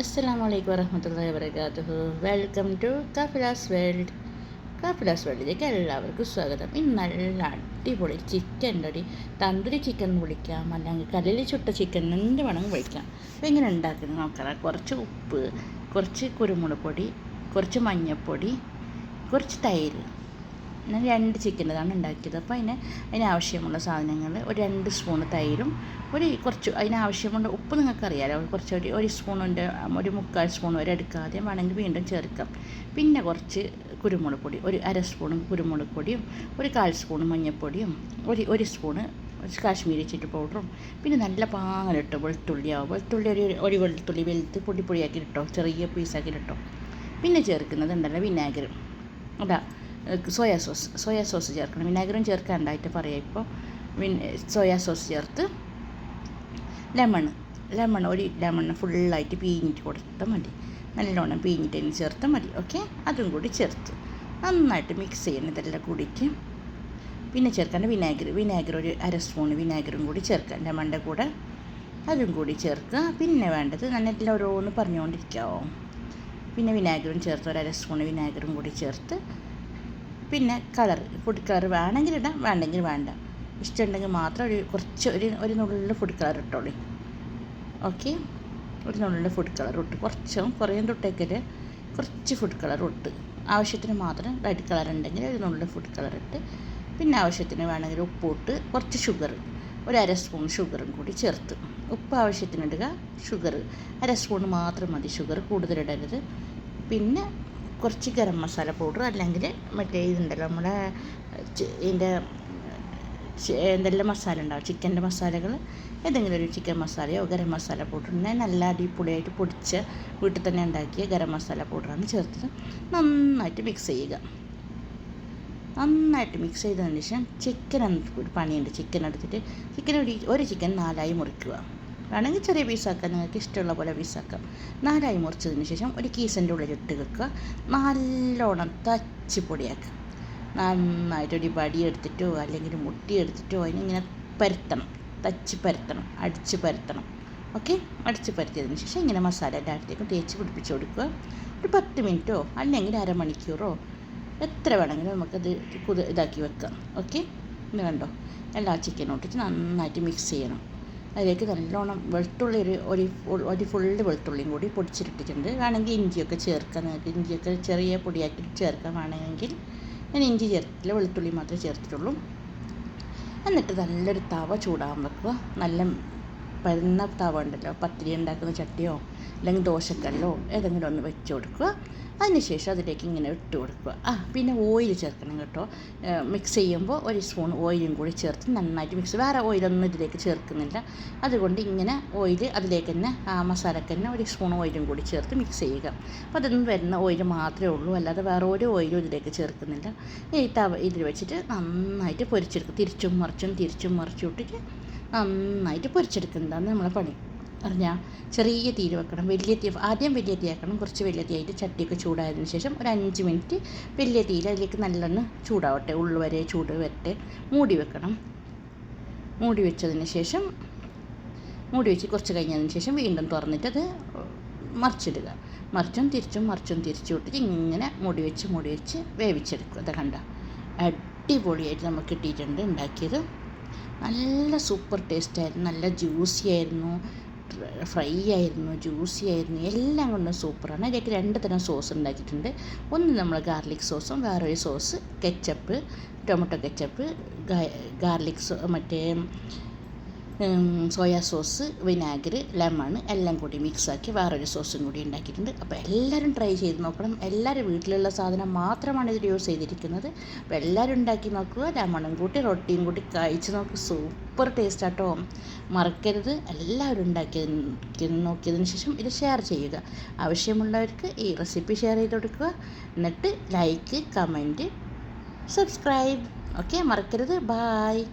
അസ്സലാമു അലൈക്കും വറഹമത്തല്ലാഹി വബറകാതുഹു. Welcome to Kafila's world Kafila's വേൾഡിലേക്ക് എല്ലാവർക്കും സ്വാഗതം. ഇന്ന് നല്ല അടിപൊളി ചിക്കൻ അടി തന്തൂരി ചിക്കൻ എന്ന് വിളിക്കാം. അല്ലെങ്കിൽ കല്ലിൽ ചുട്ട ചിക്കൻ എന്ത് വേണമെങ്കിൽ വിളിക്കാം. അപ്പോൾ എങ്ങനെ ഉണ്ടാക്കുന്നത് നോക്കാം. കുറച്ച് ഉപ്പ് കുറച്ച് കുരുമുളക് പൊടി കുറച്ച് മഞ്ഞൾപ്പൊടി കുറച്ച് തൈര്. ഞാൻ രണ്ട് ചിക്കന്റെതാണ് ഉണ്ടാക്കിയത്. അപ്പോൾ അതിന് അതിനാവശ്യമുള്ള സാധനങ്ങൾ ഒരു രണ്ട് സ്പൂൺ തൈരും ഒരു കുറച്ച് അതിനാവശ്യമുള്ള ഉപ്പ് നിങ്ങൾക്ക് അറിയാമല്ലോ കുറച്ച് ഒരു ഒരു സ്പൂണിന്റെ ഒരു മുക്കാൽ സ്പൂൺ വരെ എടുക്കാതെ വേണമെങ്കിൽ വീണ്ടും ചേർക്കാം. പിന്നെ കുറച്ച് കുരുമുളക് പൊടി ഒരു അര സ്പൂൺ കുരുമുളക് പൊടിയും ഒരു കാൽ സ്പൂൺ മഞ്ഞൾപ്പൊടിയും ഒരു ഒരു സ്പൂണ് കാശ്മീരി ചില്ലി പൗഡറും പിന്നെ നല്ല പാങ്ങലിട്ടോ വെളുത്തുള്ളിയാവും വെളുത്തുള്ളി ഒരു ഒരു വെളുത്തുള്ളി വെളുത്ത് പൊടി പൊടിയാക്കിയിട്ടോ ചെറിയ പീസാക്കിയിട്ടോ പിന്നെ ചേർക്കുന്നത് ഉണ്ടല്ലോ വിനാഗിരി. അതാ സോയാ സോസ് സോയാ സോസ് ചേർക്കണം. വിനാഗിരം ചേർക്കാണ്ടായിട്ട് പറയാം ഇപ്പോൾ വിൻ സോയാ സോസ് ചേർത്ത് ലെമൺ ലെമൺ ഒരു ലെമൺ ഫുള്ളായിട്ട് പീഞ്ഞിട്ട് കൊടുത്താൽ മതി. നല്ലോണം പീഞ്ഞിട്ട് ചേർത്താൽ മതി ഓക്കെ? അതും കൂടി ചേർത്ത് നന്നായിട്ട് മിക്സ് ചെയ്യണം ഇതെല്ലാം കൂടിയിട്ട്. പിന്നെ ചേർക്കേണ്ട വിനാഗിരി വിനാഗിരി ഒരു അര സ്പൂൺ വിനാഗിരും കൂടി ചേർക്കാം ലെമണിന്റെ കൂടെ. അതും കൂടി ചേർക്കുക. പിന്നെ വേണ്ടത് നല്ല ഓരോന്ന് പറഞ്ഞുകൊണ്ടിരിക്കാവോ പിന്നെ വിനാഗിരും ചേർത്ത് ഒരു അര സ്പൂൺ വിനാഗിരും കൂടി ചേർത്ത് പിന്നെ കളർ ഫുഡ് കളർ വേണമെങ്കിൽ ഇടാം വേണ്ടെങ്കിൽ വേണ്ട. ഇഷ്ടമുണ്ടെങ്കിൽ മാത്രം ഒരു കുറച്ച് ഒരു ഒരു നുള്ളിൽ ഫുഡ് കളർ ഇട്ടോളി. ഓക്കെ ഒരു നുള്ളിൽ ഫുഡ് കളർ ഇട്ട്. കുറച്ചും കുറേ തൊട്ടേക്കൽ കുറച്ച് ഫുഡ് കളർ ഇട്ട്. ആവശ്യത്തിന് മാത്രം റെഡ് കളർ ഉണ്ടെങ്കിൽ ഒരു നുള്ളിൽ ഫുഡ് കളർ ഇട്ട്. പിന്നെ ആവശ്യത്തിന് വേണമെങ്കിൽ ഉപ്പിട്ട് കുറച്ച് ഷുഗർ ഒരു അര സ്പൂൺ ഷുഗറും കൂടി ചേർത്ത്. ഉപ്പ് ആവശ്യത്തിന് ഇടുക ഷുഗർ അര സ്പൂൺ മാത്രം മതി ഷുഗർ കൂടുതലിടരുത് പിന്നെ കുറച്ച് ഗരം മസാല പൗഡർ അല്ലെങ്കിൽ മറ്റേ ഇതുണ്ടല്ലോ നമ്മുടെ ഇതിന്റെ എന്തെല്ലാം മസാല ഉണ്ടാവും? ചിക്കന്റെ മസാലകൾ ഏതെങ്കിലും ഒരു ചിക്കൻ മസാലയോ ഗരം മസാല ഞാൻ നല്ല അടിപൊളിയായിട്ട് പൊടിച്ച് വീട്ടിൽ തന്നെ ഉണ്ടാക്കിയ ഗരം മസാല പൗഡറാണ് ചേർത്തത്. നന്നായിട്ട് മിക്സ് ചെയ്യുക. നന്നായിട്ട് മിക്സ് ചെയ്തതിന് ശേഷം ചിക്കൻ ഒരു പണിയുണ്ട്. ചിക്കൻ എടുത്തിട്ട് ചിക്കൻ ഒരു ഒരു ചിക്കൻ നാലായി മുറിക്കുക. വേണമെങ്കിൽ ചെറിയ പീസാക്കാം. നിങ്ങൾക്ക് ഇഷ്ടമുള്ള പോലെ പീസാക്കാം. നാലായി മുറിച്ചതിന് ശേഷം ഒരു കീസിന്റെ ഉള്ളിൽ ഇട്ട് വെക്കുക. നല്ലോണം തച്ച് പൊടിയാക്കുക. നന്നായിട്ട് ഒരു വടി എടുത്തിട്ടോ അല്ലെങ്കിൽ മുട്ടി എടുത്തിട്ടോ അതിനിങ്ങനെ പരത്തണം. തച്ച് പരത്തണം. അടിച്ച് പരത്തണം. ഓക്കെ? അടിച്ച് പരത്തിയതിന് ശേഷം ഇങ്ങനെ മസാല അടുത്തേക്ക് തേച്ച് പിടിപ്പിച്ച് കൊടുക്കുക. ഒരു പത്ത് മിനിറ്റോ അല്ലെങ്കിൽ അരമണിക്കൂറോ എത്ര വേണമെങ്കിലും നമുക്കത് കുത ഇതാക്കി വെക്കാം. ഓക്കെ? ഇന്ന് കണ്ടോ? എല്ലാ ചിക്കനും ഇട്ടിട്ട് നന്നായിട്ട് മിക്സ് ചെയ്യണം. അതിലേക്ക് നല്ലോണം വെളുത്തുള്ളി ഒരു ഒരു ഒരു ഫുള്ള് വെളുത്തുള്ളിയും കൂടി പൊടിച്ചിട്ടിട്ടുണ്ട്. വേണമെങ്കിൽ ഇഞ്ചിയൊക്കെ ചേർക്കാൻ നിങ്ങൾക്ക് ഇഞ്ചിയൊക്കെ ചെറിയ പൊടിയാക്കി ചേർക്കാൻ വേണമെങ്കിൽ ഞാൻ ഇഞ്ചി ചേർത്തില്ല വെളുത്തുള്ളി മാത്രമേ ചേർത്തിട്ടുള്ളൂ. എന്നിട്ട് നല്ലൊരു തവ ചൂടാകാൻ വെക്കുക. നല്ല പരന്ന തവ ഉണ്ടല്ലോ പത്തിരി ഉണ്ടാക്കുന്ന ചട്ടിയോ അല്ലെങ്കിൽ ദോശക്കല്ലോ ഏതെങ്കിലും ഒന്ന് വെച്ച് കൊടുക്കുക. അതിനുശേഷം അതിലേക്ക് ഇങ്ങനെ ഇട്ട് കൊടുക്കുക. ആ പിന്നെ ഓയിൽ ചേർക്കണം കേട്ടോ. മിക്സ് ചെയ്യുമ്പോൾ ഒരു സ്പൂൺ ഓയിലും കൂടി ചേർത്ത് നന്നായിട്ട് മിക്സ് വേറെ ഓയിലൊന്നും ഇതിലേക്ക് ചേർക്കുന്നില്ല. അതുകൊണ്ട് ഇങ്ങനെ ഓയിൽ അതിലേക്ക് തന്നെ ആ മസാലക്ക് തന്നെ ഒരു സ്പൂൺ ഓയിലും കൂടി ചേർത്ത് മിക്സ് ചെയ്യുക. അപ്പോൾ അതിൽ നിന്ന് വരുന്ന ഓയിൽ മാത്രമേ ഉള്ളൂ. അല്ലാതെ വേറെ ഒരു ഓയിലും ഇതിലേക്ക് ചേർക്കുന്നില്ല. ഈ തവ ഇതിൽ വെച്ചിട്ട് നന്നായിട്ട് പൊരിച്ചെടുക്കുക. തിരിച്ചും മറിച്ചും തിരിച്ചും മറിച്ചും ഇട്ടിട്ട് നന്നായിട്ട് പൊരിച്ചെടുക്കുന്നതാണ് നമ്മളെ പണി. അറിഞ്ഞാൽ ചെറിയ തീ വെക്കണം വലിയ തീ ആദ്യം വലിയ തീ ആക്കണം കുറച്ച് വലിയ തീ ആയിട്ട് ചട്ടിയൊക്കെ ചൂടായതിന് ശേഷം ഒരു അഞ്ച് മിനിറ്റ് വലിയ തീയിൽ അതിലേക്ക് നല്ലെണ്ണം ചൂടാവട്ടെ ഉള്ളു വരെ ചൂട് വരട്ടെ. മൂടി വെക്കണം. മൂടി വെച്ചതിന് ശേഷം മൂടി വെച്ച് കുറച്ച് കഴിഞ്ഞതിന് ശേഷം വീണ്ടും തുറന്നിട്ട് അത് മറിച്ചിടുക. മറിച്ചും തിരിച്ചും മറിച്ചും തിരിച്ചു വിട്ടിട്ട് ഇങ്ങനെ മൂടി വെച്ച് മൂടി വെച്ച് വേവിച്ചെടുക്കുക. അത് കണ്ട? അടിപൊളിയായിട്ട് നമുക്ക് കിട്ടിയിട്ടുണ്ട്. ഉണ്ടാക്കിയത് നല്ല സൂപ്പർ ടേസ്റ്റ് ആയിരുന്നു. നല്ല ജ്യൂസി ആയിരുന്നു. ഫ്രൈ ആയിരുന്നു ജ്യൂസി ആയിരുന്നു. എല്ലാം കൊണ്ടും സൂപ്പറാണ് അതിലേക്ക് രണ്ട് തരം സോസ് ഉണ്ടാക്കിയിട്ടുണ്ട്. ഒന്ന് നമ്മൾ ഗാർലിക് സോസും വേറൊരു sauce ketchup tomato ketchup garlic sauce മറ്റേ സോയാ സോസ് വിനാഗർ ലെമൺ എല്ലാം കൂടി മിക്സാക്കി വേറൊരു സോസും കൂടി ഉണ്ടാക്കിയിട്ടുണ്ട്. അപ്പോൾ എല്ലാവരും ട്രൈ ചെയ്ത് നോക്കണം. എല്ലാവരും വീട്ടിലുള്ള സാധനം മാത്രമാണ് ഇതിൽ യൂസ് ചെയ്തിരിക്കുന്നത്. അപ്പോൾ എല്ലാവരും ഉണ്ടാക്കി നോക്കുക. ലെമണും കൂട്ടി റൊട്ടിയും കൂട്ടി കഴിച്ച് നോക്കുക സൂപ്പർ ടേസ്റ്റ് ആട്ടോ. മറക്കരുത്. എല്ലാവരും ഉണ്ടാക്കി നോക്കിയതിന് ശേഷം ഇത് ഷെയർ ചെയ്യുക. ആവശ്യമുള്ളവർക്ക് ഈ റെസിപ്പി ഷെയർ ചെയ്ത് കൊടുക്കുക. എന്നിട്ട് ലൈക്ക് കമന്റ് സബ്സ്ക്രൈബ് ഓക്കെ മറക്കരുത്. ബായ്